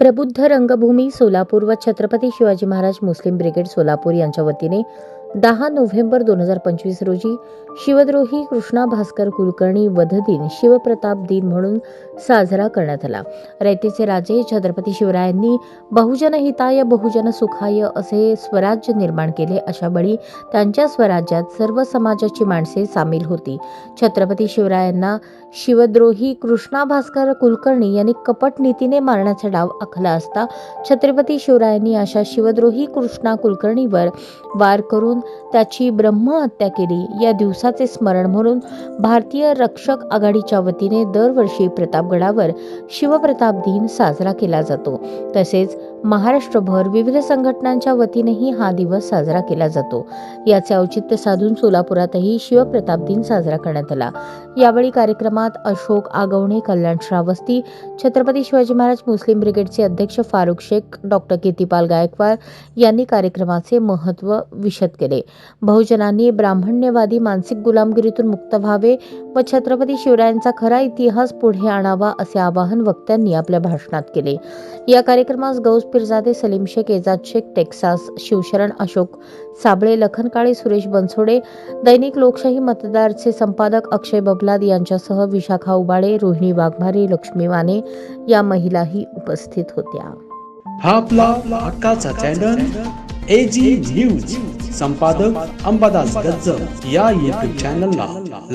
प्रबुद्ध रंगभूमी सोलापूर व छत्रपती शिवाजी महाराज मुस्लिम ब्रिगेड सोलापूर यांच्या वतीने दहा नोव्हेंबर दोन हजार पंचवीस रोजी शिवद्रोही कृष्णा भास्कर कुलकर्णी वध दिन शिवप्रताप दिन म्हणून साजरा करण्यात आला. रयतेचे राजे छत्रपती शिवरायांनी बहुजन हिताय बहुजन सुखाय असे स्वराज्य निर्माण केले. अशा बळी त्यांच्या स्वराज्यात सर्व समाजाची माणसे सामील होती. छत्रपती शिवरायांना शिवद्रोही कृष्णा भास्कर कुलकर्णी यांनी कपट नीतीने मारण्याचा डाव आखला असता छत्रपती शिवरायांनी अशा शिवद्रोही कृष्णा कुलकर्णीवर वार करून त्याची ब्रह्महत्या केली. या दिवसाचे स्मरण म्हणून भारतीय रक्षक आघाडीच्या वतीने दरवर्षी प्रतापगडावर शिवप्रताप दिन साजरा केला जातो. तसेच महाराष्ट्रभर विविध संघटनांच्या वतीनेही हा दिवस साजरा केला जातो. याचे औचित्य साधून सोलापुरातही शिवप्रताप दिन साजरा करण्यात आला. यावेळी कार्यक्रमात अशोक आगवणे कल्याण श्रावस्ती छत्रपती शिवाजी महाराज मुस्लिम ब्रिगेडचे अध्यक्ष फारुख शेख डॉक्टर कीर्तिपाल गायकवाड यांनी कार्यक्रमाचे महत्त्व विशद केले. बहुजनांनी ब्राह्मण्यवादी मानसिक गुलामगिरीतून मुक्त व्हावे व छत्रपती शिवरायांचा खरा इतिहास पुढे आणावा असे आवाहन वक्त्यांनी आपल्या भाषणात केले. या कार्यक्रमास गौस पिरजादे सलीम शेख एजाज शेख टेक्सास शिवशरण अशोक साबळे लखन काळे सुरेश बनसोडे दैनिक लोकशाही मतदारचे संपादक अक्षय बबलाद यांच्यासह विशाखा उबाळे रोहिणी वाघमारे लक्ष्मी माने या महिलाही उपस्थित होत्या. हा आपला हक्काचा चॅनल. ए जी न्यूज़ संपादक अंबादास गज्जर या युट्यूब चॅनलला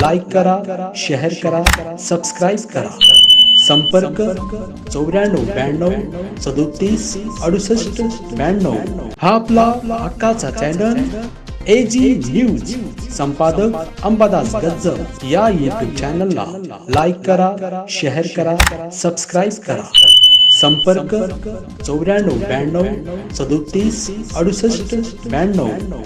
लाईक करा शेअर करा सबस्क्राईब करा. संपर्क चौऱ्याण्णव ब्याण्णव सदोतीस अडुसष्ट ब्याण्णव. हा आपला हक्काचा चॅनल ए जी न्यूज़ संपादक अंबादास गज्जर या युट्यूब चॅनलला लाईक करा शेअर करा सबस्क्राईब करा. संपर्क चौऱ्याण्णव ब्याण्णव सदोतीस अडुसष्ट ब्याण्णव.